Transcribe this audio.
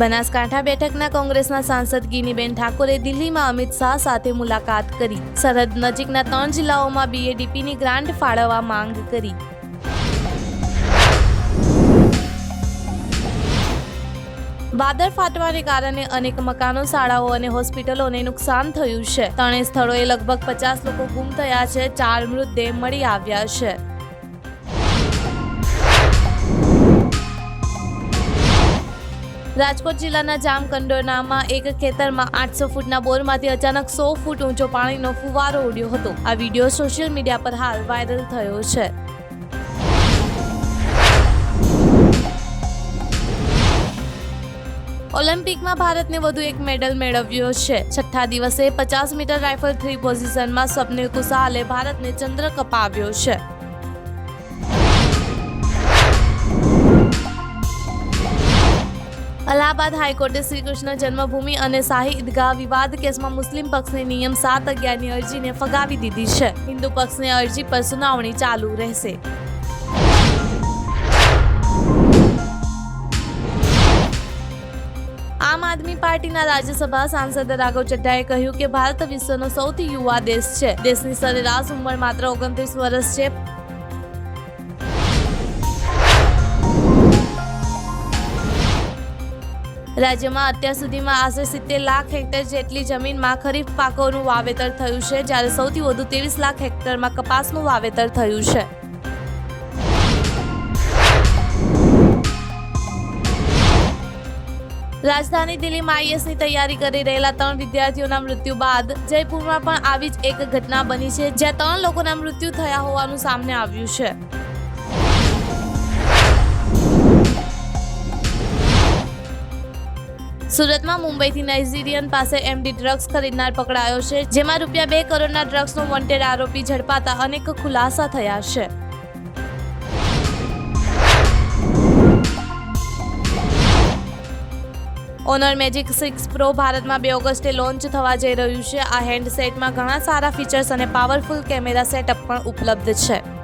બનાસકાંઠા બેઠકના કોંગ્રેસના સાંસદ ગિનીબેન ઠાકોરે દિલ્હીમાં અમિત શાહ સાથે મુલાકાત કરી. સરહદ નજીકના ત્રણ જિલ્લાઓમાં બીએડીપીની ગ્રાન્ટ ફાળવવા માંગ કરી. વાદળ ફાટવાને કારણે અનેક મકાનો, શાળાઓ અને હોસ્પિટલોને નુકસાન થયું છે. ત્રણેય સ્થળોએ લગભગ પચાસ લોકો ગુમ થયા છે. ચાર મૃતદેહ મળી આવ્યા છે. રાજકોટ જિલ્લાના જામકંડોરનામાં એક ખેતરમાં આઠસો ફૂટના બોરમાંથી અચાનક સો ફૂટ ઊંચો પાણીનો ફુવારો ઉડ્યો હતો. આ વીડિયો સોશિયલ મીડિયા પર હાલ વાયરલ થયો છે. ઓલિમ્પિકમાં ભારતને વધુ એક મેડલ મેળવ્યો છે. છઠ્ઠા દિવસે પચાસ મીટર રાઇફલ થ્રી પોઝિશનમાં સ્વપ્નિલ કુશાલે ભારતને ચંદ્રક અપાવ્યો છે. અલ્હાબાદ હાઈકોર્ટે શ્રીકૃષ્ણ જન્મભૂમિ અને શાહી ઈદગાહ વિવાદ કેસમાં મુસ્લિમ પક્ષની નિયમ સાત અગિયારની અરજીને ફગાવી દીધી છે. હિન્દુ પક્ષની અરજી પર સુનાવણી ચાલુ રહેશે. આમ આદમી પાર્ટીના રાજ્યસભા સાંસદ રાઘવ ચડ્ડાએ કહ્યું કે ભારત વિશ્વનો સૌથી યુવા દેશ છે. દેશની સરેરાશ ઉંમર માત્ર ઓગણત્રીસ વર્ષ છે. રાજ્યમાં અત્યાર સુધીમાં આશરે સિત્તેર લાખ હેક્ટર જેટલી જમીનમાં ખરીફ પાકોનું વાવેતર થયું છે, જ્યારે સૌથી વધુ ત્રેવીસ લાખ હેક્ટરમાં કપાસનું વાવેતર થયું છે. રાજધાની દિલ્હીમાં આઈએસની તૈયારી કરી રહેલા ત્રણ વિદ્યાર્થીઓના મૃત્યુ બાદ જયપુરમાં પણ આવી જ એક ઘટના બની છે, જ્યાં ત્રણ લોકોના મૃત્યુ થયા હોવાનું સામે આવ્યું છે. સુરતમાં મુંબઈથી નાઇજીરિયન પાસે એમડી ડ્રગ્સ ખરીદનાર પકડાયો છે, જેમાં રૂપિયા બે કરોડના ડ્રગ્સનો વોન્ટેડ આરોપી ઝડપાતા અનેક ખુલાસા થયા છે. ઓનર મેજિક સિક્સ પ્રો ભારતમાં બે ઓગસ્ટે લોન્ચ થવા જઈ રહ્યું છે. આ હેન્ડસેટમાં ઘણા સારા ફીચર્સ અને પાવરફુલ કેમેરા સેટઅપ પણ ઉપલબ્ધ છે.